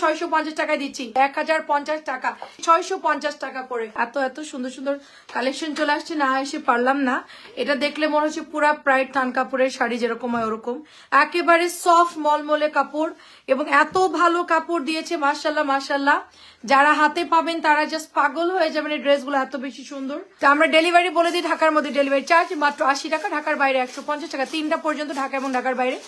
ছয়শো পঞ্চাশ টাকায় দিচ্ছি। এক হাজার পঞ্চাশ টাকা। ছয়শো পঞ্চাশ টাকা করে। এত এত সুন্দর সুন্দর কালেকশন চলে আসছে, না এসে পারলাম না। এটা দেখলে মনে হচ্ছে পুরা প্রাইড থান কাপড়ের শাড়ি যেরকম হয় ওরকম। একেবারে সফট মলমলে কাপড় এবং এত ভালো কাপড় দিয়েছে মার্শাল্লাহ মার্শাল্লাহ যারা হাতে পাবেন তারা জাস্ট পাগল হয়ে যাবেন এই ড্রেসগুলো এত বেশি সুন্দর। আমরা ডেলিভারি বলে দিই ঢাকার মধ্যে ডেলিভারি চার্জ মাত্র আশি টাকা, ঢাকার বাইরে একশো পঞ্চাশ টাকা। তিনটা পর্যন্ত ঢাকা এবং ঢাকার বাইরে।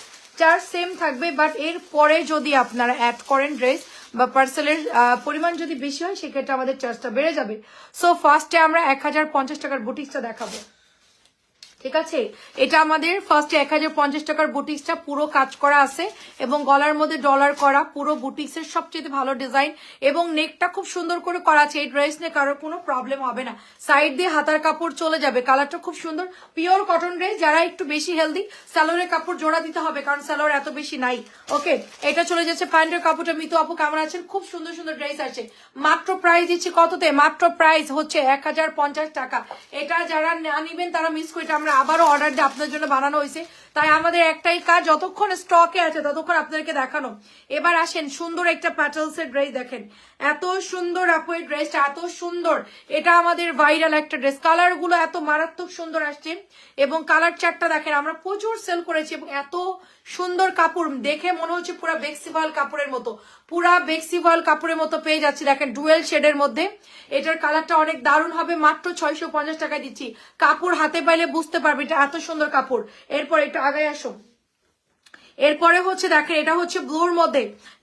চার্জ সেম থাকবে বাট এর পরে যদি আপনারা অ্যাড করেন ড্রেস বা পার্সেলের পরিমাণ যদি বেশি হয়, সেক্ষেত্রে আমাদের চার্জটা বেড়ে যাবে। সো ফার্স্টে আমরা এক হাজার পঞ্চাশ টাকার বুটিক্সটা দেখাবো। ঠিক আছে? এটা আমাদের ফার্স্টে এক হাজার পঞ্চাশ টাকার বুটিক্সটা পুরো কাজ করা আছে এবং গলার মধ্যে ডলার করা, পুরো বুটিক্সের সবচেয়ে ভালো ডিজাইন এবং নেকটা খুব সুন্দর করে করা আছে। এই ড্রেস নিয়ে কারোর কোনো প্রবলেম হবে না। সাইড দিয়ে হাতার কাপড় চলে যাবে। কালারটা খুব সুন্দর। পিওর কটন ড্রেস যারা একটু বেশি হেলদি স্যালোরের কাপড় জোড়া দিতে হবে কারণ স্যালোর এত বেশি নাই। ওকে এটা চলে যাচ্ছে প্যান্টের কাপড়টা। মিতু আপু, কেমন আছেন? খুব সুন্দর সুন্দর ড্রেস আছে। মাত্র প্রাইস দিচ্ছি কততে? মাত্র প্রাইস হচ্ছে এক হাজার পঞ্চাশ টাকা। এটা যারা না নিবেন, তারা মিস করে আমরা আবারও অর্ডার দিয়ে আপনার জন্য বানানো হয়েছে। তাই আমাদের একটাই কাজ, যতক্ষণ স্টকে আছে ততক্ষণ আপনাদেরকে দেখানো। এবার আসেন, সুন্দর একটা প্যাটেলস এর ড্রেস দেখেন। এত সুন্দর আপু এই ড্রেসটা এত সুন্দর। এটা আমাদের ভাইরাল একটা ড্রেস কালারগুলো এত মারাত্মক সুন্দর আসছে। এবং কালার চারটা দেখেন, আমরা প্রচুর সেল করেছি এবং এত সুন্দর কাপড়। দেখে মনে হচ্ছে পুরা বেক্সিভয়েল কাপড়ের মতো। পুরা বেক্সিভয়েল কাপড়ের মতো পেয়ে যাচ্ছি, দেখেন ডুয়েল শেডের মধ্যে। এটার কালারটা অনেক দারুণ হবে, মাত্র ছয়শো পঞ্চাশ টাকায় দিচ্ছি। কাপড় হাতে পাইলে বুঝতে পারবে এটা এত সুন্দর কাপড়। এরপর একটু আগায় আসো। এরপরে হচ্ছে দেখেন, এটা হচ্ছে ব্লুর মধ্যে।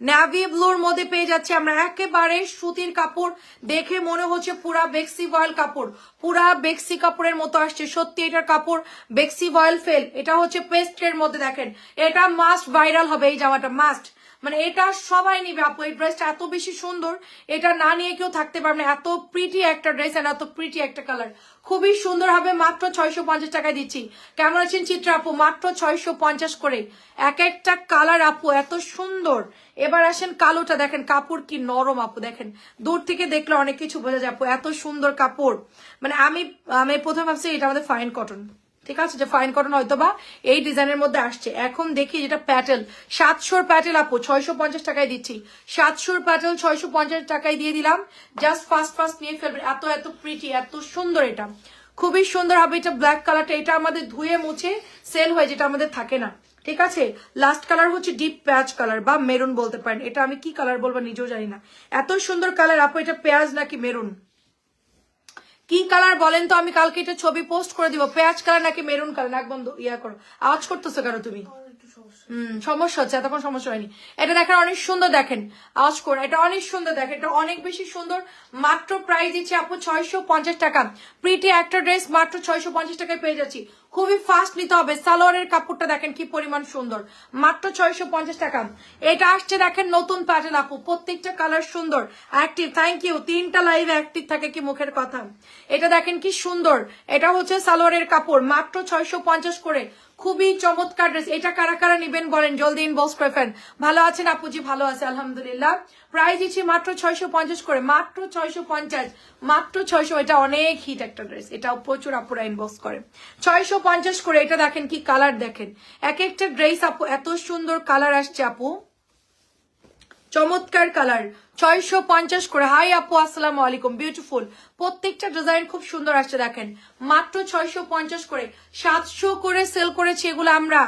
ন্যাভি ব্লুর মধ্যে পেয়ে যাচ্ছে আমরা। একেবারে সুতির কাপড় দেখে মনে হচ্ছে পুরা বেক্সি ভয়েল কাপড়। পুরা বেক্সি কাপড়ের মতো আসছে। সত্যি এটার কাপড় বেক্সি ভয়েল ফেল। এটা হচ্ছে পেস্টের মধ্যে দেখেন। এটা মাস্ট ভাইরাল হবে এই জামাটা মাস্ট মানে এটা সবাই নিবে, আপু। এই ড্রেসটা এত বেশি সুন্দর, এটা না নিয়ে কেউ থাকতে পারবে না। এত প্রিটি একটা ড্রেস আর এত প্রিটি একটা কালার খুবই সুন্দর হবে, মাত্র ছয়শো পঞ্চাশ টাকায় দিচ্ছি। কেমন আছেন চিত্রা আপু? মাত্র ছয়শো পঞ্চাশ করে। এক একটা কালার আপু, এত সুন্দর। এবার আসেন কালোটা দেখেন, কাপড় কি নরম, আপু, দেখেন। দূর থেকে দেখলে অনেক কিছু বোঝা যায়, আপু, এত সুন্দর কাপড়। মানে আমি আমি প্রথমে ভাবছি এটা আমাদের ফাইন কটন ঠিক আছে? যে ফাইন কটন হয়তো বা এই ডিজাইনের মধ্যে আসছে। এখন দেখি যেটা প্যাটেল সাতশোর প্যাটেল আপু, ছয়শো পঞ্চাশ টাকায় দিচ্ছি। সাতশোর প্যাটেল ছয়শো পঞ্চাশ টাকায় দিয়ে দিলাম। জাস্ট ফার্স্ট ফার্স্ট নিয়ে ফেলবেন এত এত প্রিটি এত সুন্দর এটা। খুবই সুন্দর হবে এটা ব্ল্যাক কালারটা এটা আমাদের ধুয়ে মুছে সেল হয়, যেটা আমাদের থাকে না। ঠিক আছে? লাস্ট কালার হচ্ছে ডিপ প্যাচ কালার বা মেরুন বলতে পারেন। এটা আমি কি কালার বলব নিজেও জানি না। এত সুন্দর কালার আপু, এটা পেঁয়াজ নাকি মেরুন কি কালার বলেন তো? আমি কালকে এটা ছবি পোস্ট করে দিব। পেঁয়াজ কালার নাকি মেরুন কালার এক বন্ধু, ইয়া করো। আওয়াজ করতেছো কেন তুমি? সমস্যা। হচ্ছে, এতক্ষণ সমস্যা হয়নি। এটা দেখেন, অনেক সুন্দর দেখেন। আওয়াজ করে, এটা অনেক সুন্দর দেখেন, এটা অনেক বেশি সুন্দর। মাত্র প্রাইস দিচ্ছে আপু ছয়শো পঞ্চাশ টাকা। প্রিটি একটা ড্রেস মাত্র ছয়শো পঞ্চাশ টাকায় পেয়ে যাচ্ছি। খুবই ফাস্ট নিতে হবে, সালোয়ারের কাপড়টা দেখেন কি পরিমাণ সুন্দর। মাত্র ছয়শো পঞ্চাশ টাকা। এটা আসছে দেখেন নতুন প্যাটার্ন আপু, প্রত্যেকটা কালার সুন্দর অ্যাক্টিভ থ্যাংক ইউ তিনটা লাইভ অ্যাক্টিভ থাকে কি মুখের কথা। এটা দেখেন কি সুন্দর, এটা হচ্ছে সালোয়ারের কাপড়, মাত্র ছয়শো পঞ্চাশ করে। খুবই চমৎকার ড্রেস এটা কারা কারা নিবেন বলেন? জলদি ইনবক্স করে ফেন ভালো আছেন আপুজি? ভালো আছে, আলহামদুলিল্লাহ। প্রাইস দিচ্ছি মাত্র ছয়শো পঞ্চাশ করে। মাত্র ছয়শো পঞ্চাশ। মাত্র ছয়শো। এটা অনেক হিট একটা ড্রেস এটা প্রচুর আপুরা ইনবক্স করে। ছয়শো পঞ্চাশ করে। এটা দেখেন কি কালার দেখেন। এক একটা ড্রেস আপু, এত সুন্দর কালার আসছে আপু। চমৎকার কালার ছয়শো পঞ্চাশ করে। হাই আপু, আসসালাম আলাইকুম। বিউটিফুল প্রত্যেকটা ডিজাইন খুব সুন্দর আসছে, দেখেন। মাত্র ছয়শো পঞ্চাশ করে। সাতশো করে সেল করেছি এগুলো আমরা।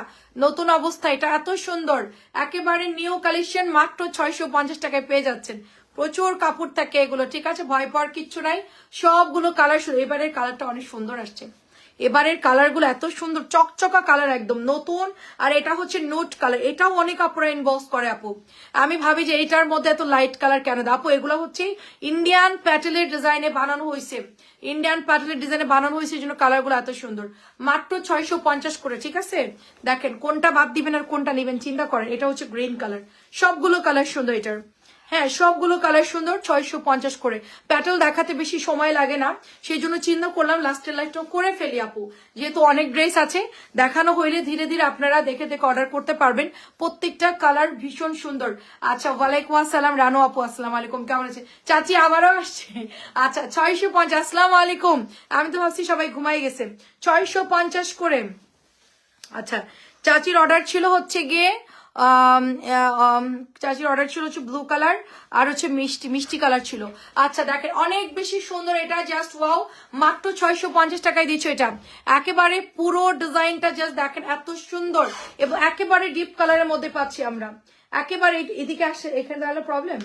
নতুন অবস্থা, এটা এত সুন্দর। একেবারে নিউ কালেকশন মাত্র ছয়শো পঞ্চাশ টাকায় পেয়ে যাচ্ছেন। প্রচুর কাপড় থাকে এগুলো, ঠিক আছে? ভয় পাওয়ার কিচ্ছু নাই। সবগুলো কালার এবারের কালারটা অনেক সুন্দর আসছে। এবারের কালারগুলো এত সুন্দর, চকচকা কালার একদম, নতুন, আর এটা হচ্ছে নোট কালার এটাও অনেক আপুরা ইনবক্স করে আপু। আমি ভাবি যে এটার মধ্যে এত লাইট কালার কেন? আপু, এগুলো হচ্ছে ইন্ডিয়ান প্যাটেলের ডিজাইনে বানানো হয়েছে। ইন্ডিয়ান প্যাটেলের ডিজাইনে বানানো হয়েছে জন্য কালারগুলো এত সুন্দর। মাত্র ছয়শো পঞ্চাশ করে, ঠিক আছে? দেখেন কোনটা বাদ দিবেন আর কোনটা নেবেন, চিন্তা করেন, এটা হচ্ছে গ্রিন কালার সবগুলো কালার সুন্দর এটার। হ্যাঁ সবগুলো কালার সুন্দর, ছয়শো পঞ্চাশ করে। প্যাটেল দেখাতে বেশি সময় লাগে না। সেই জন্য চিন্তা করলাম লাস্টের লাইফটা করে ফেলি আপু। যেহেতু অনেক ড্রেস আছে, দেখানো হইলে ধীরে ধীরে আপনারা দেখে দেখে অর্ডার করতে পারবেন। প্রত্যেকটা কালার ভীষণ সুন্দর। আচ্ছা ওয়ালাইকুম আসসালাম, রানু আপু, আসসালাম আলাইকুম, কেমন আছে চাচি আবারও আসছে। আচ্ছা ছয়শো পঞ্চাশ, আসসালাম আলাইকুম। আমি তো ভাবছি সবাই ঘুমাই গেছে। ছয়শো পঞ্চাশ করে। আচ্ছা চাচির অর্ডার ছিল হচ্ছে গিয়ে চাচির অর্ডার ছিল হচ্ছে ব্লু কালার আর হচ্ছে মিষ্টি মিষ্টি কালার ছিল। আচ্ছা দেখেন, অনেক বেশি সুন্দর এটা জাস্ট ওয়াও মাত্র ছয়শো পঞ্চাশ টাকায় দিচ্ছ এটা। একেবারে পুরো ডিজাইনটা জাস্ট দেখেন, এত সুন্দর এবং একেবারে ডিপ কালারের মধ্যে পাচ্ছি আমরা। একেবারে এদিকে আসে, এখানে তাহলে প্রবলেম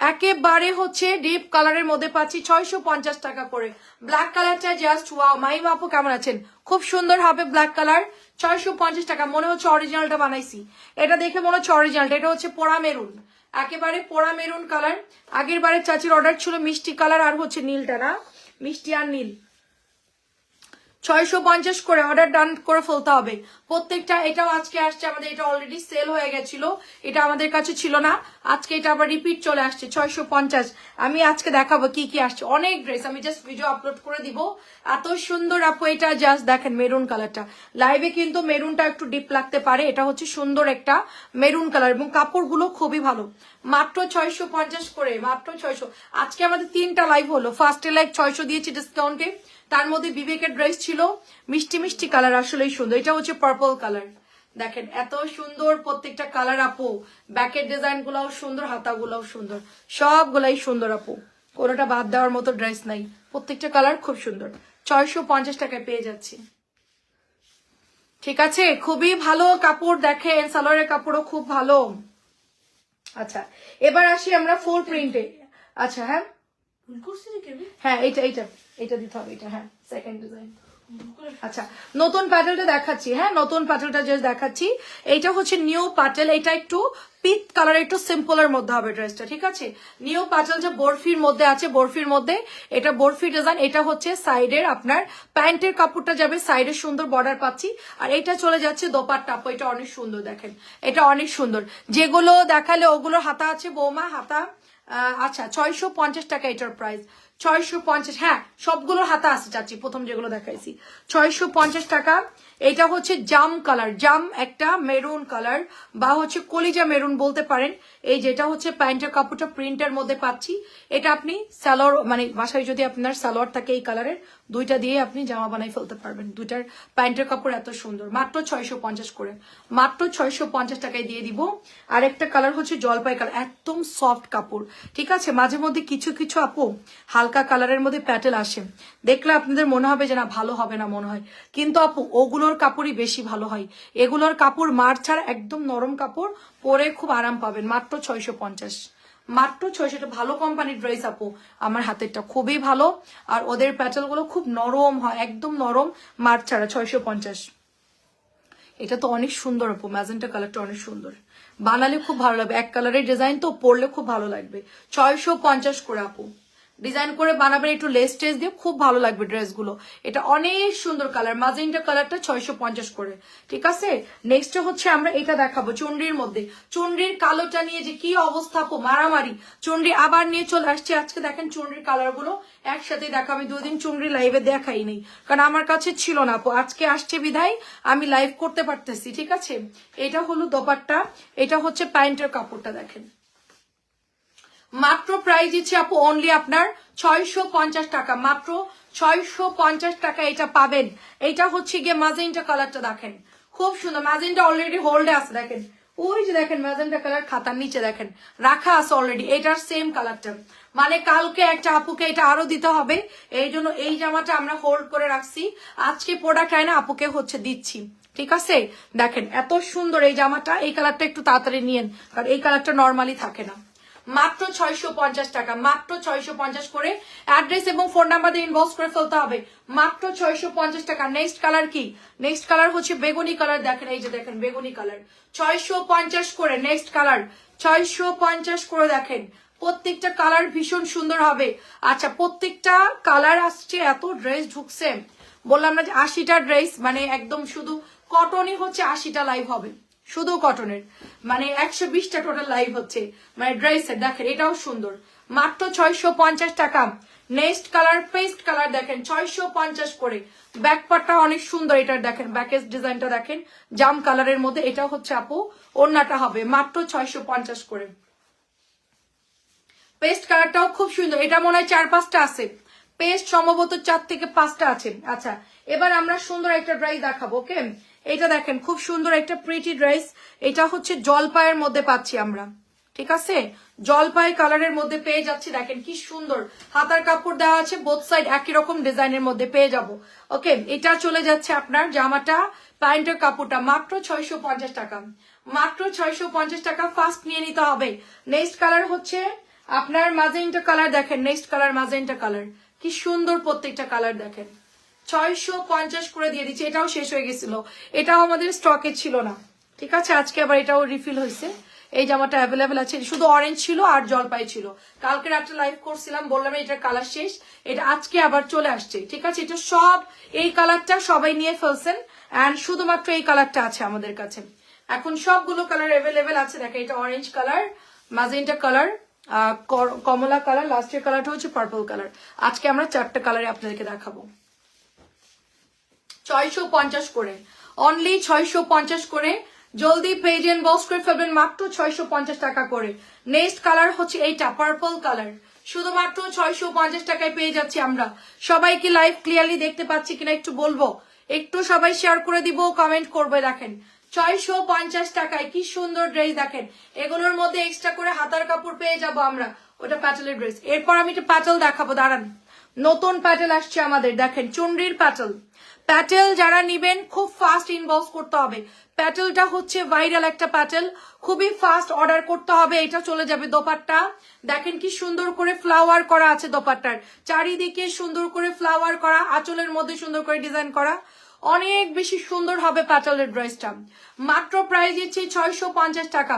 একেবারে হচ্ছে ডিপ কালারের মধ্যে পাচ্ছি ছয়শো পঞ্চাশ টাকা করে। ব্ল্যাক কালারটা জাস্ট ওয়াও মাইম আপু কেমন আছেন? খুব সুন্দর হবে ব্ল্যাক কালার, ছয়শো পঞ্চাশ টাকা। মনে হচ্ছে অরিজিনালটা বানাইছি। এটা দেখে মনে হচ্ছে অরিজিনালটা এটা হচ্ছে পোড়া মেরুন। একেবারে পোড়া মেরুন কালার। আগের বারে চাচির অর্ডার ছিল মিষ্টি কালার আর হচ্ছে নীলটা না? মিষ্টি আর নীল। ছয়শো পঞ্চাশ করে অর্ডার ডান করে ফেলতে হবে। প্রত্যেকটা, এটাও আজকে আসছে, আমাদের এটা অলরেডি সেল হয়ে গেছিল। এটা আমাদের কাছে ছিল না। আজকে এটা আবার রিপিট চলে আসছে, ছয়শো পঞ্চাশ। আমি আজকে দেখাবো কি কি আসছে। অনেক ড্রেস আমি জাস্ট ভিডিও আপলোড করে দিব। এত সুন্দর আপু, এটা জাস্ট দেখেন মেরুন কালারটা লাইভে কিন্তু মেরুনটা একটু ডিপ লাগতে পারে। এটা হচ্ছে সুন্দর একটা মেরুন কালার এবং কাপড়গুলো খুবই ভালো। মাত্র ছয়শো পঞ্চাশ করে, মাত্র ছয়শো। আজকে আমাদের তিনটা লাইভ হলো। ফার্স্টে লাইভ ছয়শো দিয়েছি ডিসকাউন্টে তার মধ্যে বিবেকের ড্রেস ছিল মিষ্টি মিষ্টি কালার আসলেই সুন্দর। এটা হচ্ছে পার্পল কালার দেখেন, এত সুন্দর প্রত্যেকটা কালার আপু। ব্যাকের ডিজাইন গুলাও সুন্দর, হাতাগুলাও সুন্দর। সবগুলাই সুন্দর আপু। কোনোটা বাদ দেওয়ার মতো ড্রেস নাই। প্রত্যেকটা কালার খুব সুন্দর। ছয়শো পঞ্চাশ টাকায় পেয়ে যাচ্ছি। ঠিক আছে? খুবই ভালো কাপড় দেখেন সালোয়ারের কাপড়ও খুব ভালো। আচ্ছা এবার আসি আমরা ফুল প্রিন্টে আচ্ছা হ্যাঁ? হ্যাঁ এইটা এইটা এইটা দিতে হবে এটা হ্যাঁ সেকেন্ড ডিজাইন আচ্ছা নতুন প্যাটেলটা দেখাচ্ছি হ্যাঁ নতুন প্যাটেলটা জাস্ট দেখাচ্ছি। এইটা হচ্ছে নিউ প্যাটেল এটা একটু পিত কালার একটু সিম্পলের মধ্যে হবে ড্রেসটা ঠিক আছে? নিউ প্যাটেল যে বরফির মধ্যে আছে, বরফির মধ্যে। এটা বরফি ডিজাইন এটা হচ্ছে সাইডের আপনার প্যান্টের কাপড়টা যাবে সাইডে সুন্দর বর্ডার পাচ্ছি। আর এটা চলে যাচ্ছে দোপার আপু, এটা অনেক সুন্দর, দেখেন, এটা অনেক সুন্দর। যেগুলো দেখালে ওগুলোর হাতা আছে, বৌমা, হাতা আচ্ছা ছয়শো পঞ্চাশ টাকা এটার প্রাইস ছয়শো পঞ্চাশ হ্যাঁ সবগুলোর হাতা আছে চাচ্ছি প্রথম যেগুলো দেখাইছি। ছয়শো পঞ্চাশ টাকা এটা হচ্ছে জাম কালার, জাম একটা মেরুন কালার বা হচ্ছে কলিজা মেরুন বলতে পারেন। এই যেটা হচ্ছে প্যান্টের কাপড়টা প্রিন্টের মধ্যে পাচ্ছি। এটা আপনি সালোয়ার মানে বাসায় যদি আপনার সালোয়ার থাকে এই কালারের, দুইটা দিয়ে আপনি জামা বানাই ফেলতে পারবেন। দুইটার প্যান্টের কাপড় এত সুন্দর। মাত্র ছয়শো পঞ্চাশ করে। মাত্র ছয়শো পঞ্চাশ টাকায় দিয়ে দিব। আর একটা কালার হচ্ছে জলপাই কালার, একদম সফট কাপড়। ঠিক আছে? মাঝে মধ্যে কিছু কিছু আপু হালকা কালারের মধ্যে প্যাটেল আসে। দেখলে আপনাদের মনে হবে যে না, ভালো হবে না মনে হয়। কিন্তু আপু, ওগুলোর কাপড়ই বেশি ভালো হয়। এগুলোর কাপড় মার ছাড়া একদম নরম কাপড় পরে খুব আরাম পাবেন। মাত্র ছয়শো পঞ্চাশ। মাত্র ছয়শোটা ভালো কোম্পানির ড্রেস আপু। আমার হাতেরটা খুবই ভালো। আর ওদের প্যাটেলগুলো খুব নরম হয়, একদম নরম, মার ছাড়া ছয়শো পঞ্চাশ। এটা তো অনেক সুন্দর আপু, ম্যাজেন্টা কালারটা অনেক সুন্দর। বানালে খুব ভালো লাগবে। এক কালারের ডিজাইন তো পরলে খুব ভালো লাগবে। ছয়শো পঞ্চাশ করে আপু। ডিজাইন করে বানাবেন একটু লেস টেস দিয়ে খুব ভালো লাগবে ড্রেসগুলো এটা অনেক সুন্দর কালার মাজেন্টা কালারটা ছয়শো পঞ্চাশ করে। ঠিক আছে? নেক্সট হচ্ছে আমরা এটা দেখাবো চুনরির মধ্যে। চুনরির কালোটা নিয়ে যে কি অবস্থা আপু মারামারি। চুনরি আবার নিয়ে চলে আসছে। আজকে দেখেন চুনরির কালারগুলো একসাথে দেখা। আমি দুদিন চুনরি লাইভে দেখাই নেই। কারণ আমার কাছে ছিল না আপু। আজকে আসছে বিধায় আমি লাইভ করতে পারতেছি। ঠিক আছে? এটা হলো দোপাট্টা। এটা হচ্ছে প্যান্টের কাপড়টা দেখেন। মাত্র প্রাইস দিচ্ছে আপু অনলি আপনার ছয়শো পঞ্চাশ টাকা। মাত্র ছয়শো পঞ্চাশ টাকা এটা পাবেন। এটা হচ্ছে গিয়ে ম্যাজেন্টা কালারটা দেখেন। খুব সুন্দর। ম্যাজেন্টা অলরেডি হোল্ডে আছে, দেখেন। ওই যে দেখেন ম্যাজেন্টা কালার খাতার নিচে দেখেন। রাখা আছে অলরেডি এটার সেম কালারটা মানে কালকে একটা আপুকে এটা আরও দিতে হবে। এই জন্য এই জামাটা আমরা হোল্ড করে রাখছি। আজকে প্রোডাক্ট হয় না আপুকে হচ্ছে দিচ্ছি। ঠিক আছে? দেখেন, এত সুন্দর এই জামাটা। এই কালারটা একটু তাড়াতাড়ি নিয়েন। কারণ এই কালারটা নর্মালি থাকে না। মাত্র ছয়শো পঞ্চাশ টাকা, মাত্র ছয়শো পঞ্চাশ করে অ্যাড্রেস এবং ফোন নাম্বার দিয়ে ইনবক্স করে ফেলতে হবে। মাত্র ছয়শো পঞ্চাশ টাকা। নেক্সট কালার কি? নেক্সট কালার হচ্ছে বেগুনি কালার দেখেন, এই যে দেখেন, বেগুনি কালার ছয়শো পঞ্চাশ করে নেক্সট কালার ছয়শো পঞ্চাশ করে দেখেন। প্রত্যেকটা কালার ভীষণ সুন্দর হবে। আচ্ছা প্রত্যেকটা কালার আসছে, এত ড্রেস ঢুকছে। বললাম না যে আশিটা ড্রেস মানে একদম শুধু কটনই হচ্ছে আশিটা লাইভ হবে। শুধু কটনের মানে একশো বিশটা টোটাল লাইভ হচ্ছে। মানে ড্রেসের দেখেন, এটাও সুন্দর। মাত্র ছয়শো পঞ্চাশ টাকা। নেক্সট কালার পেস্ট কালার দেখেন, ছয়শো পঞ্চাশ করে। ব্যাক পার্টটা অনেক সুন্দর এটার দেখেন ব্যাকের ডিজাইনটা দেখেন। জাম কালারের মধ্যে এটা হচ্ছে আপু, ওড়নাটা হবে, মাত্র ছয়শো পঞ্চাশ করে। পেস্ট কালারটাও খুব সুন্দর, এটা মনে হয় চার পাঁচটা আছে। পেস্ট সম্ভবত চার থেকে পাঁচটা আছে। আচ্ছা এবার আমরা সুন্দর একটা ড্রাই দেখাবো ওকে এটা দেখেন, খুব সুন্দর একটা প্রিটি ড্রেস এটা হচ্ছে জলপাইয়ের মধ্যে পাচ্ছি আমরা। ঠিক আছে? জলপাই কালারের মধ্যে পেয়ে যাচ্ছি, দেখেন কি সুন্দর। হাতার কাপড় দেওয়া আছে বোথ সাইড একই রকম ডিজাইনের মধ্যে পেয়ে যাব। ওকে, এটা চলে যাচ্ছে আপনার জামাটা, প্যান্টের কাপড়টা। মাত্র ছয়শো পঞ্চাশ টাকা। মাত্র ছয়শো পঞ্চাশ টাকা ফার্স্ট নিয়ে নিতে হবে। নেক্সট কালার হচ্ছে আপনার মাজেন্টা কালার দেখেন। নেক্সট কালার মাজেন্টা কালার কি সুন্দর প্রত্যেকটা কালার দেখেন। ছয়শো পঞ্চাশ করে দিয়ে দিচ্ছি। এটাও শেষ হয়ে গেছিল। এটাও আমাদের স্টকে ছিল না। ঠিক আছে? আজকে আবার এটাও রিফিল হয়েছে। এই জামাটা অ্যাভেলেবেল আছে। শুধু অরেঞ্জ ছিল আর জলপাই ছিল। কালকে রাত্রে লাইভ করছিলাম, বললাম এটার কালার শেষ। এটা আজকে আবার চলে আসছে। ঠিক আছে? এটা সব, এই কালারটা সবাই নিয়ে ফেলছেন। অ্যান্ড শুধুমাত্র এই কালারটা আছে আমাদের কাছে। এখন সবগুলো কালার অ্যাভেলেবেল আছে। দেখেন, এটা অরেঞ্জ কালার মাজেন্টা কালার কমলা কালার লাস্টের কালারটা হচ্ছে পার্পল কালার আজকে আমরা চারটা কালারে আপনাদেরকে দেখাবো। ছয়শো পঞ্চাশ করে। অনলি ছয়শো পঞ্চাশ করে। জলদি পেজ এন্ড বক্স করে ফেলবেন মাত্র ছয়শো পঞ্চাশ টাকা করে। নেক্সট কালার হচ্ছে এইটা পার্পল কালার শুধুমাত্র ছয়শো পঞ্চাশ টাকায় পেয়ে যাচ্ছি আমরা। সবাই কি লাইভ ক্লিয়ারলি দেখতে পাচ্ছি কিনা একটু বলব? একটু সবাই শেয়ার করে দিব কমেন্ট করবে, দেখেন। ছয়শো পঞ্চাশ টাকায় কি সুন্দর ড্রেস দেখেন। এগুলোর মধ্যে এক্সট্রা করে হাতার কাপড় পেয়ে যাব আমরা। ওটা প্যাটেলের ড্রেস এরপর আমি একটা প্যাটেল দেখাবো, দাঁড়ান। নতুন প্যাটেল আসছে আমাদের, দেখেন, চুনরির প্যাটেল। প্যাটেল যারা নিবেন, খুব ফাস্ট ইনবক্স করতে হবে। প্যাটেলটা হচ্ছে ভাইরাল একটা প্যাটেল। খুবই ফাস্ট অর্ডার করতে হবে, এটা চলে যাবে দোপাট্টা। দেখেন কি সুন্দর করে ফ্লাওয়ার করা আছে দোপাট্টার। চারিদিকে সুন্দর করে ফ্লাওয়ার করা, আঁচলের মধ্যে সুন্দর করে ডিজাইন করা। অনেক বেশি সুন্দর হবে প্যাটেলের ড্রেসটা। মাত্র প্রাইস দিচ্ছি ছয়শো পঞ্চাশ টাকা।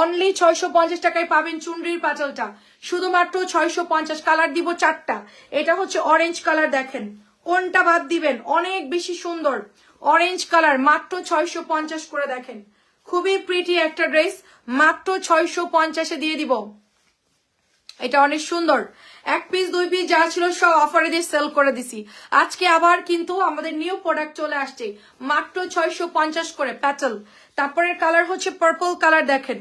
অনলি ছয়শো পঞ্চাশ টাকায় পাবেন চুনরির প্যাটেলটা। শুধুমাত্র ছয়শো পঞ্চাশ কালার দিব চারটা। এটা হচ্ছে অরেঞ্জ কালার দেখেন। কোনটা বাদ দিবেন? অনেক বেশি সুন্দর। অরেঞ্জ কালার মাত্র ছয়শো পঞ্চাশ করে দেখেন। খুবই প্রিটি একটা ড্রেস মাত্র ছয়শো পঞ্চাশে দিয়ে দিব। এটা অনেক সুন্দর। এক পিস দুই পিস যা ছিল সব অফারে দিয়ে সেল করে দিছি। আজকে আবার কিন্তু আমাদের নিউ প্রোডাক্ট চলে আসছে। মাত্র ছয়শো পঞ্চাশ করে প্যাটেল তারপরের কালার হচ্ছে পার্পল কালার দেখেন।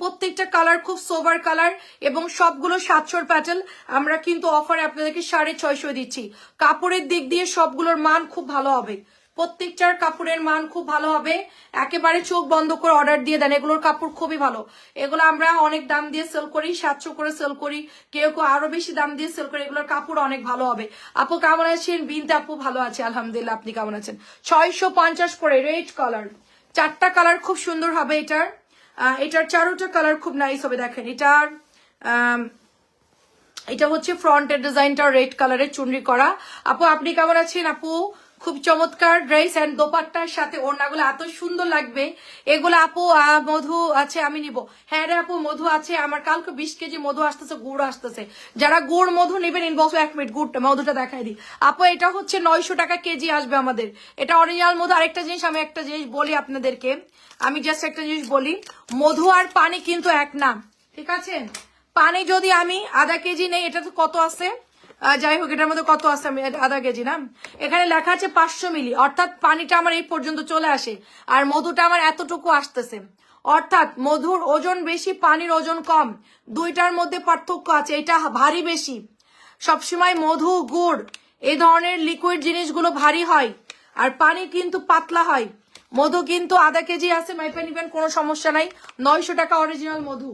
প্রত্যেকটা কালার খুব সোভার কালার এবং সবগুলো সাতশোর প্যাটেল আমরা কিন্তু অফারে আপনাদেরকে সাড়ে ছয়শো দিচ্ছি। কাপড়ের দিক দিয়ে সবগুলোর মান খুব ভালো হবে। প্রত্যেকটার কাপড়ের মান খুব ভালো হবে। একেবারে চোখ বন্ধ করে অর্ডার দিয়ে দেন। এগুলোর কাপড় খুবই ভালো। এগুলো আমরা অনেক দাম দিয়ে সেল করি, সাতশো করে সেল করি। কেউ কেউ আরও বেশি দাম দিয়ে সেল করি। এগুলোর কাপড় অনেক ভালো হবে। আপু, কেমন আছেন? বিনতে আপু ভালো আছে, আলহামদুলিল্লাহ, আপনি কেমন আছেন? ছয়শো পঞ্চাশ করে রেড কালার চারটা কালার খুব সুন্দর হবে এটার। এটার চারোটা কালার খুব নাইস হবে, দেখেন। এটার এটা হচ্ছে ফ্রন্টের ডিজাইনটা রেড কালারের চুনরি করা। আপু, আপনি কেমন আছেন আপু? খুব চমৎকার ড্রেস অ্যান্ড দোপাট্টার সাথে ওড়নাগুলো এত সুন্দর লাগবে। এগুলো আপু মধু আছে, আমি নিব। হ্যাঁ রে আপু, মধু আছে, আমার কালকে বিশ কেজি মধু আসতেছে, গুড় আসতেছে। যারা গুড় মধু নেবেন ইনবক্স এক মিনিট গুড়টা, মধুটা দেখাই দিই। আপু, এটা হচ্ছে নয়শো টাকা কেজি আসবে আমাদের। এটা অরিজিনাল মধু, আরেকটা জিনিস আমি একটা জিনিস বলি আপনাদেরকে। আমি জাস্ট একটা জিনিস বলি, মধু আর পানি কিন্তু এক না, ঠিক আছে? পানি যদি আমি আধা কেজি নেই, এটা তো কত আছে? যাই হোক, এটার মধ্যে কত আছে? আমি আধা কেজি, না? এখানে লেখা আছে পাঁচশো মিলি, অর্থাৎ পানিটা আমার এই পর্যন্ত চলে আসে, আর মধুটা আমার এতটুকু আসতেছে। অর্থাৎ মধুর ওজন বেশি, পানির ওজন কম, দুইটার মধ্যে পার্থক্য আছে, এটা ভারী বেশি। সবসময় মধু, গুড় এই ধরনের লিকুইড জিনিসগুলো ভারী হয়, আর পানি কিন্তু পাতলা হয়। মধু কিন্তু আধা কেজি আছে মাইপে নিবেন, কোনো সমস্যা নাই। নয়শো টাকা অরিজিনাল মধু।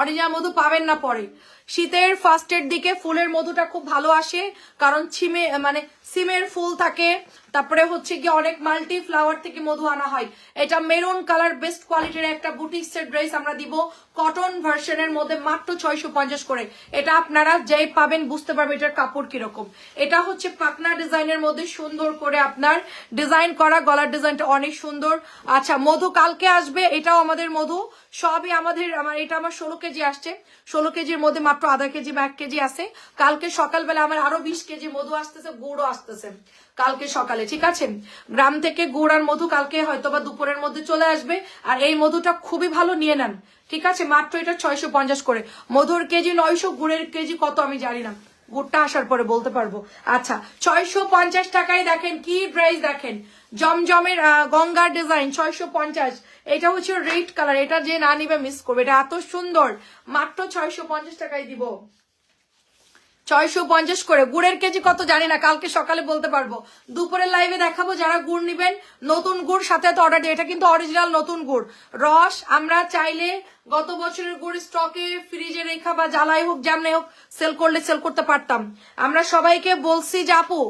অরিজিনাল মধু পাবেন না পরে। শীতের ফার্স্টের দিকে ফুলের মধুটা খুব ভালো আসে, কারণ ছিমে মানে সিমের ফুল থাকে। তারপরে হচ্ছে কি অনেক মাল্টি ফ্লাওয়ার থেকে মধু আনা হয়। এটা মেরুন কালার বেস্ট কোয়ালিটির একটা বুটিক্সের ড্রেস আমরা দিব। কটন ভার্সনের মধ্যে মাত্র ছয়শো পঞ্চাশ করে। এটা আপনারা যেই পাবেন বুঝতে পারবেন এটার কাপড় কীরকম। এটা হচ্ছে পাকনা ডিজাইনের মধ্যে সুন্দর করে আপনার ডিজাইন করা, গলার ডিজাইনটা অনেক সুন্দর। আচ্ছা মধু কালকে আসবে, এটাও আমাদের মধু। সবই আমাদের, আমার, এটা আমার ষোলো কেজি আসছে। ষোলো কেজির মধ্যে মাত্র আধা কেজি বা এক কেজি আছে। কালকে সকালবেলা আমার আরও বিশ কেজি মধু আসতেছে, গুড়ও আসতেছে কালকে সকালে, ঠিক আছে? গ্রাম থেকে গুড় আর মধু কালকে হয়তো বা দুপুরের মধ্যে চলে আসবে, আর এই মধুটা খুবই ভালো নিয়ে নেন, ঠিক আছে? মাত্র এটা ছয়শো পঞ্চাশ করে। মধুর কেজি নয়শো, গুড়ের কেজি কত আমি জানি না। গুড়টা আসার পরে বলতে পারব। আচ্ছা ছয়শো পঞ্চাশ টাকায় দেখেন, কি প্রাইস দেখেন? জমজমের গঙ্গার ডিজাইন ছয়শো পঞ্চাশ। এটা হচ্ছে রেড কালার এটা যে না নিবে মিস করবে, এটা এত সুন্দর। মাত্র ছয়শো পঞ্চাশ টাকায় দিব। ছয়শো পঞ্চাশ করে। গুড়ের কেজি কত জানি না, কালকে সকালে বলতে পারব। দুপুরের লাইভে দেখাবো যারা গুড় নিবেন। নতুন গুড় সাথে তো অর্ডার এটা কিন্তু অরিজিনাল নতুন গুড়। রস আমরা চাইলে গত বছরের গুড় স্টকে ফ্রিজে রেখা বা জ্বালাই হোক যেমনি হোক সেল করলে সেল করতে পারতাম। আমরা সবাইকে বলছি যে আপু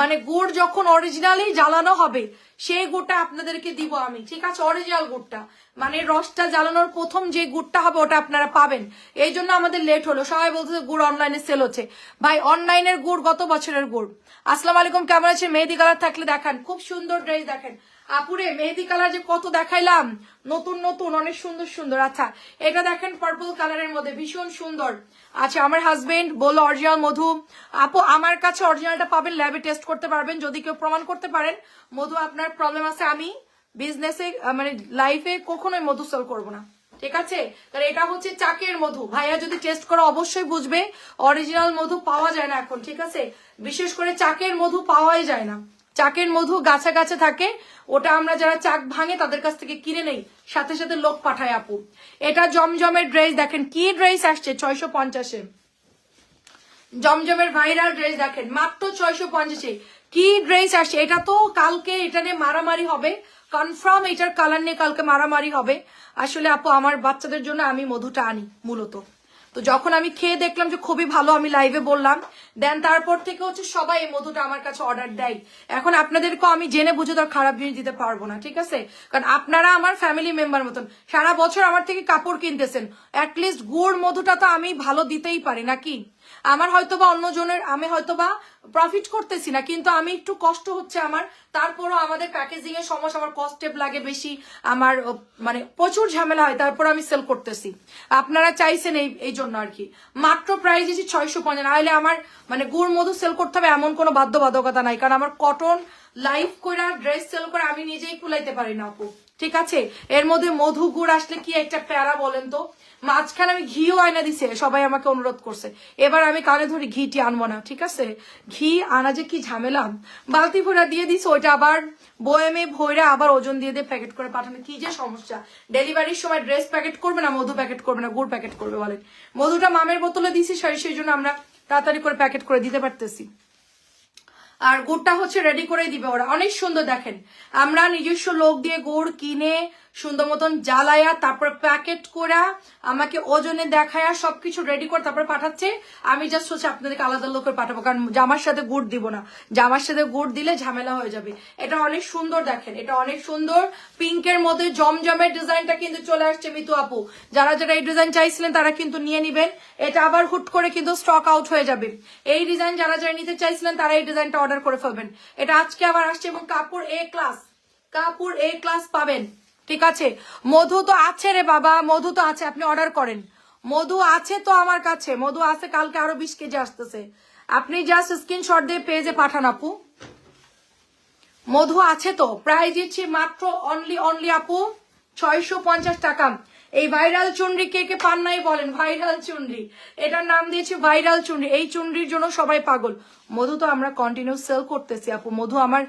মানে গুড় যখন অরিজিনালি জ্বালানো হবে সেই গুড়টা আপনাদেরকে দিব আমি। ঠিক আছে? অরিজিনাল গুড়টা। মানে রসটা জ্বালানোর প্রথম যে গুড়টা হবে, ওটা আপনারা পাবেন। এই জন্য আমাদের লেট হলো। সবাই বলতেছে গুড় অনলাইনে সেল হচ্ছে। ভাই অনলাইনের গুড় গত বছরের গুড়? আসসালাম আলাইকুম, কেমন আছে মেহেদি কালার থাকলে দেখান। খুব সুন্দর ড্রেস দেখেন। আপুরে, মেহেদি কালার যে কত দেখাইলাম। নতুন নতুন, অনেক সুন্দর সুন্দর। আচ্ছা এটা দেখেন পার্পল কালারের মধ্যে, ভীষণ সুন্দর। আচ্ছা আমার হাজবেন্ড বলল অরিজিনাল মধু। আপু, আমার কাছে অরিজিনালটা পাবেন ল্যাবে টেস্ট করতে পারবেন। যদি কেউ প্রমাণ করতে পারেন, মধু আপনার প্রবলেম আছে, আমি বিজনেসে মানে লাইফে কখনোই মধু সেল করব না। ঠিক আছে? তাহলে এটা হচ্ছে চাকের মধু। ভাইয়া যদি টেস্ট করে, অবশ্যই বুঝবে অরিজিনাল মধু পাওয়া যায় না এখন, ঠিক আছে? বিশেষ করে চাকের মধু পাওয়াই যায় না। চাকের মধু গাছে গাছে থাকে, ওটা আমরা যারা চাক ভাঙে তাদের কাছ থেকে কিনে নেই। সাথে সাথে লোক পাঠায় আপু। এটা জমজমের ড্রেস, দেখেন কি ড্রেস আসছে ছয়শো পঞ্চাশে। জমজমের ভাইরাল ড্রেস, দেখেন, মাত্র ছয়শো পঞ্চাশে। কি ড্রেস আসছে? এটা তো কালকে, এটা নিয়ে মারামারি হবে। কনফার্ম এটার কালার নিয়ে কালকে মারামারি হবে। আসলে আপু, আমার বাচ্চাদের জন্য আমি মধুটা আনি, মূলত। তো যখন আমি খেয়ে দেখলাম যে খুবই ভালো আমি লাইভে বললাম দেন তারপর থেকে হচ্ছে সবাই এই মধুটা আমার কাছে অর্ডার দেয়। এখন আপনাদেরকেও আমি জেনে বুঝে তো আর খারাপ জিনিস দিতে পারব না, ঠিক আছে? কারণ আপনারা আমার ফ্যামিলি মেম্বার মতন, সারা বছর আমার থেকে কাপড় কিনতেছেন। অ্যাটলিস্ট গুড় মধুটা তো আমি ভালো দিতেই পারি, নাকি? আমার হয়তো হয়তোবা অন্যজনের, আমি হয়তোবা প্রফিট করতেছি না, কিন্তু আমি একটু কষ্ট হচ্ছে আমার। তারপরও আমাদের প্যাকেজিং এর সমস্যা আমার কস্টেপ লাগে বেশি, আমার মানে প্রচুর ঝামেলা হয়, তারপর আমি সেল করতেছি। আপনারা চাইছেন এই এই জন্য আর কি। মাত্র প্রাইস দিচ্ছি ছয়শো পঞ্চাশ নাহলে আমার মানে গুড় মধু সেল করতে হবে এমন কোনো বাধ্যবাধকতা নাই, কারণ আমার কটন লাইফ করে ড্রেস সেল করে আমি নিজেই কুলাইতে পারি না আপু। ঠিক আছে? এর মধ্যে মধু গুড় আসলে কি একটা প্যারা বলেন তো? মাঝখানে আমি ঘিও আয়না দিছে, সবাই আমাকে অনুরোধ করছে। এবার আমি কানে ধরি ঘিটি আনব না, ঠিক আছে? ঘি আনা যে কি ঝামেলা? বালতি ভরা দিয়ে দিছে, ওইটা আবার বয়েমে ভৈরা আবার ওজন দিয়ে দিয়ে প্যাকেট করে পাঠানো। কি যে সমস্যা? ডেলিভারির সময় ড্রেস প্যাকেট করবে না, মধু প্যাকেট করবে না, গুড় প্যাকেট করবে বলেন। মধুটা মামের বোতলে দিছি, সেই জন্য আমরা তাড়াতাড়ি করে প্যাকেট করে দিতে পারতেছি। আর গুড়টা হচ্ছে রেডি করে দিবে ওরা। অনেক সুন্দর দেখেন। আমরা নিজস্ব লোক দিয়ে গুড় কিনে সুন্দর মতন জ্বালায়া, তারপর প্যাকেট করা আমাকে ওজনে দেখায়া সবকিছু রেডি করে তারপর পাঠাচ্ছে। আমি জাস্ট হচ্ছে আপনাদেরকে আলাদা লোকের পাঠাবো, কারণ জামার সাথে গুড় দিব না। জামার সাথে গুড় দিলে ঝামেলা হয়ে যাবে। এটা অনেক সুন্দর দেখেন, এটা অনেক সুন্দর। পিঙ্কের মধ্যে জমজমের ডিজাইনটা কিন্তু চলে আসছে মিতু আপু। যারা যারা এই ডিজাইন চাইছিলেন তারা কিন্তু নিয়ে নিবেন। এটা আবার হুট করে কিন্তু স্টক আউট হয়ে যাবে। এই ডিজাইন যারা যারা নিতে চাইছিলেন তারা এই ডিজাইনটা অর্ডার করে ফেলবেন। এটা আজকে আবার আসছে এবং কাপড় এ ক্লাস কাপড় এ ক্লাস পাবেন। ঠিক আছে? মধু তো আছে রে বাবা, মধু তো আছে, আপনি অর্ডার করেন। মধু আছে তো আমার কাছে, মধু আছে, কালকে আরও বিশ কেজি আসতেছে। আপনি জাস্ট স্ক্রিনশট দিয়ে পেজে পাঠান আপু। মধু আছে তো প্রাইস দিচ্ছি মাত্র অনলি অনলি আপু ছয়শো পঞ্চাশ টাকা। এই ভাইরাল চুনরি কে কে পান নাই বলেন? ভাইরাল চুনরি। এটার নাম দিয়েছি ভাইরাল চুনরি। এই চুনরির জন্য সবাই পাগল। মধু তো আমরা কন্টিনিউ সেল করতেছি আপু। মধু আমার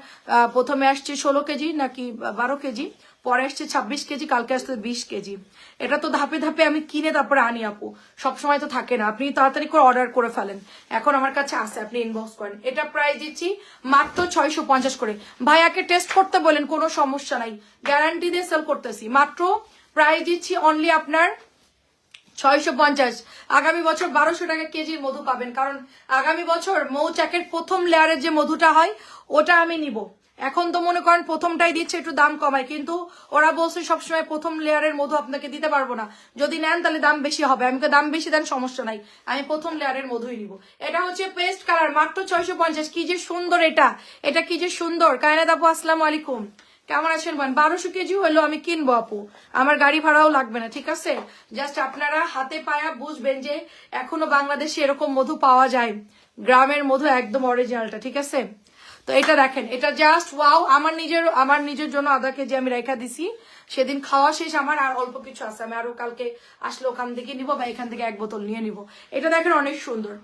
প্রথমে আসছে ষোলো কেজি নাকি বারো কেজি? পরে আসছে ছাব্বিশ কেজি, কালকে আসছে বিশ কেজি। এটা তো ধাপে ধাপে আমি কিনে তারপরে আনি আপু। সবসময় তো থাকে না। আপনি তাড়াতাড়ি করে অর্ডার করে ফেলেন। এখন আমার কাছে আছে, আপনি ইনবক্স করেন। এটা প্রাইস দিচ্ছি মাত্র ছয়শো পঞ্চাশ করে। ভাইয়াকে টেস্ট করতে বলেন, কোনো সমস্যা নাই। গ্যারান্টি দিয়ে সেল করতেছি। মাত্র প্রাইস দিচ্ছি অনলি আপনার ছয়শো পঞ্চাশ। আগামী বছর বারোশো টাকা কেজির মধু পাবেন। কারণ আগামী বছর মৌচাকের প্রথম লেয়ারের যে মধুটা হয়, ওটা আমি নিব। এখন তো মনে করেন প্রথমটাই দিচ্ছে, একটু দাম কমায়। কিন্তু ওরা বলছে সবসময় প্রথম লেয়ারের মধু আপনাকে দিতে পারব না। যদি নেন তাহলে দাম বেশি হবে। আমাকে দাম বেশি দেন সমস্যা নাই। আমি প্রথম লেয়ারের মধুই নিব। এটা হচ্ছে পেস্ট কালার মাত্র ছয়শো পঞ্চাশ। কি যে সুন্দর এটা। এটা কি যে সুন্দর। কায়নাত আপু, আসসালামু আলাইকুম। কেমন আছেন বোন বারোশো কেজি হলো আমি কিনবো আপু। আমার গাড়ি ভাড়াও লাগবে না, ঠিক আছে? জাস্ট আপনারা হাতে পায়া বুঝবেন যে এখনও বাংলাদেশে এরকম মধু পাওয়া যায়। গ্রামের মধু একদম অরিজিনালটা ঠিক আছে? তো এটা দেখেন, এটা জাস্ট ওয়াও আমার নিজের আমার নিজের জন্য আধা যে আমি রেখা দিছি, সেদিন খাওয়া শেষ আমার, আর অল্প কিছু আছে, আমি আরও কালকে আসলে ওখান থেকে নিবো বা এখান থেকে এক বোতল নিয়ে নিব। এটা দেখেন অনেক সুন্দর।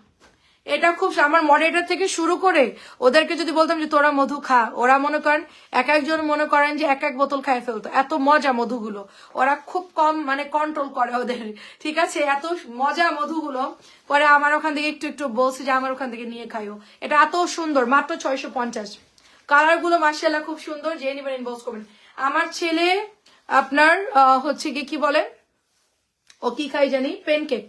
এটা খুব আমার মডারেটার থেকে শুরু করে ওদেরকে যদি বলতাম যে তোরা মধু খা, ওরা মনে করেন, এক একজন মনে করেন যে এক এক বোতল খাই ফেলতো। এত মজা মধুগুলো। ওরা খুব কম মানে কন্ট্রোল করে ওদের। ঠিক আছে? এত মজা মধুগুলো। পরে আমার ওখান থেকে একটু একটু বলছে যে আমার ওখান থেকে নিয়ে খাইও। এটা এত সুন্দর, মাত্র ছয়শো পঞ্চাশ। কালারগুলো মার্শাল্লাহ খুব সুন্দর, যে নিবেন ইনবক্স করবেন। আমার ছেলে আপনার হচ্ছে কি কি বলে? ও কি খাই জানি? পেনকেক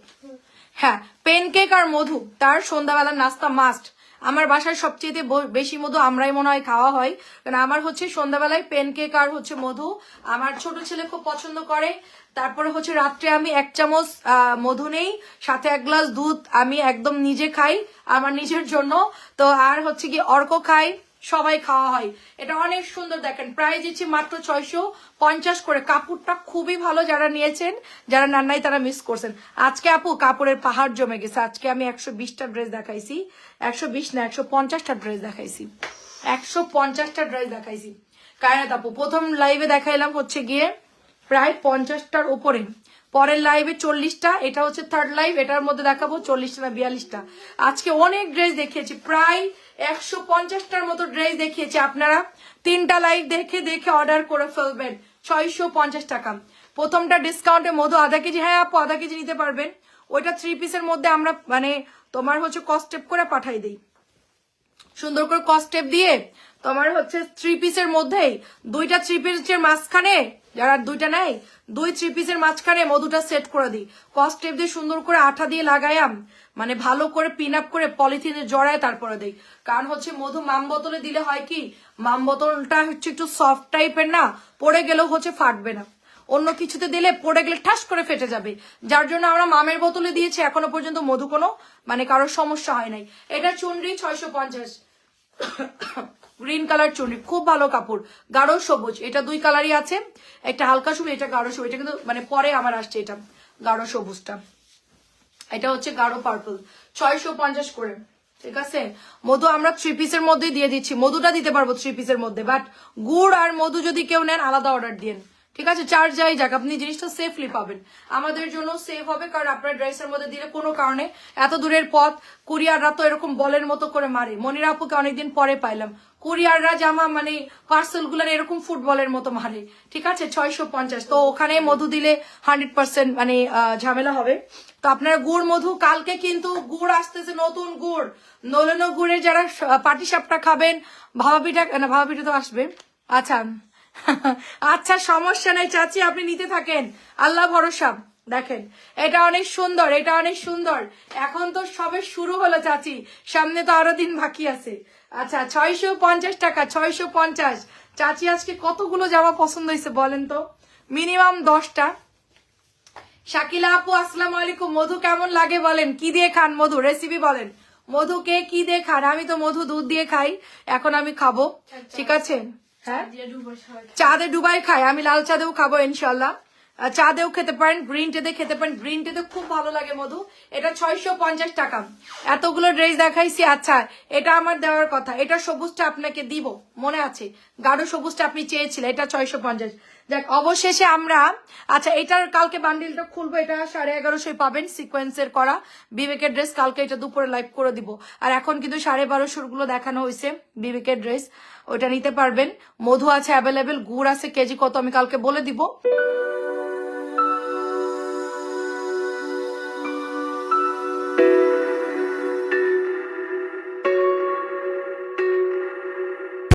হ্যাঁ পেনকেক আর মধু, তার সন্ধ্যাবেলার নাস্তা মাস্ট আমার বাসায় সবচেয়ে বেশি মধু আমরাই মনে হয় খাওয়া হয়, কারণ আমার হচ্ছে সন্ধ্যাবেলায় পেনকেক আর হচ্ছে মধু। আমার ছোট ছেলে খুব পছন্দ করে, তারপরে হচ্ছে রাত্রে আমি এক চামচ মধু নেই, সাথে এক গ্লাস দুধ আমি একদম নিজে খাই, আমার নিজের জন্য। তো আর হচ্ছে কি অর্ক খাই সবাই খাওয়া হয়। এটা অনেক সুন্দর দেখেন প্রাইস দিচ্ছি মাত্র ছয়শো পঞ্চাশ করে। কাপড়টা খুবই ভালো যারা নিয়েছেন, যারা নান্নাই তারা মিস করছেন। আজকে আপু, কাপড়ের পাহাড় জমে গেছে। আজকে আমি একশো বিশটা ড্রেস দেখাইছি। একশো বিশ না, একশো পঞ্চাশটা ড্রেস দেখাইছি। একশো পঞ্চাশটা ড্রেস দেখাইছি। কায়নাত আপু, প্রথম লাইভে দেখাইলাম হচ্ছে গিয়ে প্রায় পঞ্চাশটার উপরে। পরের লাইভে চল্লিশটা, এটা হচ্ছে থার্ড লাইভ এটার মধ্যে দেখাবো চল্লিশটা না বিয়াল্লিশটা। আজকে অনেক ড্রেস দেখিয়েছি, প্রায় একশো পঞ্চাশটার মতো ড্রেস দেখিয়েছি। আপনারা তিনটা লাইভ দেখে দেখে অর্ডার করে ফেলবেন। ছয়শো পঞ্চাশ টাকা। প্রথমটা ডিসকাউন্টে মধু আধা কেজি। হ্যাঁ আপু, আধা কেজি নিতে পারবেন। ওইটা থ্রি পিসের মধ্যে আমরা মানে তোমার হচ্ছে কস্টেপ করে পাঠাই দিই। সুন্দর করে কস্টেপ দিয়ে তোমার হচ্ছে থ্রি পিসের মধ্যেই দুইটা থ্রি পিসের মাঝখানে, যারা দুইটা নাই দুই থ্রি পিসের মাঝখানে মধুটা সেট করে দিই। কস্টেপ দিয়ে সুন্দর করে আঠা দিয়ে লাগাইয়াম। মানে ভালো করে পিন আপ করে পলিথিনে জড়ায় তারপরে দিই। কারণ হচ্ছে মধু মাম বোতলে দিলে হয় কি, মাম বোতলটা হচ্ছে একটু সফট টাইপের না, পড়ে গেলেও হচ্ছে ফাটবে না। অন্য কিছুতে দিলে পড়ে গেলে ঠাস করে ফেটে যাবে। যার জন্য আমরা মামের বোতলে দিয়েছি, এখনও পর্যন্ত মধু কোনো মানে কারোর সমস্যা হয় নাই। এটা চুনরি ছয়শো পঞ্চাশ। গ্রিন কালার চুনরি, খুব ভালো কাপড়, গাঢ় সবুজ। এটা দুই কালারই আছে। একটা হালকা সবুজ এটা গাঢ় সবুজ। এটা কিন্তু মানে পরে আমার আসছে এটা, গাঢ় সবুজটা। এটা হচ্ছে গাঢ় পার্পল ছয়শো পঞ্চাশ করে, ঠিক আছে? মধু আমরা থ্রি পিসের মধ্যেই দিয়ে দিচ্ছি। মধুটা দিতে পারব থ্রি পিসের মধ্যে বাট গুড় আর মধু যদি কেউ নেন, আলাদা অর্ডার দিন ঠিক আছে? চার্জ যাই যাক, আপনি জিনিসটা সেফলি পাবেন। আমাদের জন্য সেফ হবে, কারণ আপনার ড্রেসের মধ্যে দিলে কোনো কারণে এত দূরের পথ, কুরিয়াররা তো এরকম বলের মতো করে মারে। মনিরা আপুকে অনেকদিন পরে পাইলাম। কুরিয়াররা জামা মানে পার্সেলগুলার এরকম ফুটবলের মতো মারে। ঠিক আছে? ছয়শো পঞ্চাশ। তো ওখানে মধু দিলে হান্ড্রেড পার্সেন্ট মানে ঝামেলা হবে। তো আপনারা গুড় মধু, কালকে কিন্তু গুড় আসতেছে, নতুন গুড়। নলেনো গুড়ের যারা পাটি সাপটা খাবেন ভাবা পিঠা না ভাবা পিঠা তো আসবে। আচ্ছা। আচ্ছা সমস্যা নেই, চাচি, আপনি নিতে থাকেন। আল্লাহ ভরসা। দেখেন, এটা অনেক সুন্দর, এটা অনেক সুন্দর। এখন তো সবে শুরু হলো, চাচি। সামনে তো আরও দিন বাকি আছে। আচ্ছা ছয়শো পঞ্চাশ টাকা ছয়শো পঞ্চাশ। চাচি আজকে কতগুলো জামা পছন্দ হয়েছে বলেন তো? মিনিমাম দশটা। শাকিলা আপু আসসালামু আলাইকুম। মধু কেমন লাগে বলেন? কি দিয়ে খান মধু? রেসিপি বলেন। মধু কে কি দিয়ে খান? আমি তো মধু দুধ দিয়ে খাই। এখন আমি খাব। ঠিক আছে? হ্যাঁ? চাঁদে ডুবাই খাই। আমি লাল চাঁদেও খাব ইনশাল্লাহ আহ, চাঁদেও খেতে পারেন গ্রিন টেতে খেতে পারেন। গ্রিন টেতে খুব ভালো লাগে মধু। এটা ছয়শো পঞ্চাশ টাকা। এতগুলো ড্রেস দেখাইছি আচ্ছা এটা আমার দেওয়ার কথা। এটা সবুজটা আপনাকে দিব মনে আছে? গাঢ় সবুজটা আপনি চেয়েছিলেন এটা ছয়শো পঞ্চাশ। দেখ অবশেষে আমরা আচ্ছা এটার কালকে বান্ডিলটা খুলবো এটা সাড়ে এগারোশোয় পাবেন সিকোয়েন্সের করা। বিবেকের ড্রেস কালকে এটা দুপুরে লাইভ করে দিব। আর এখন কিন্তু সাড়ে বারোশোরগুলো দেখানো হয়েছে বিবেকের ড্রেস ওটা নিতে পারবেন। মধু আছে অ্যাভেলেবেল গুড় আছে কেজি কত আমি কালকে বলে দিব।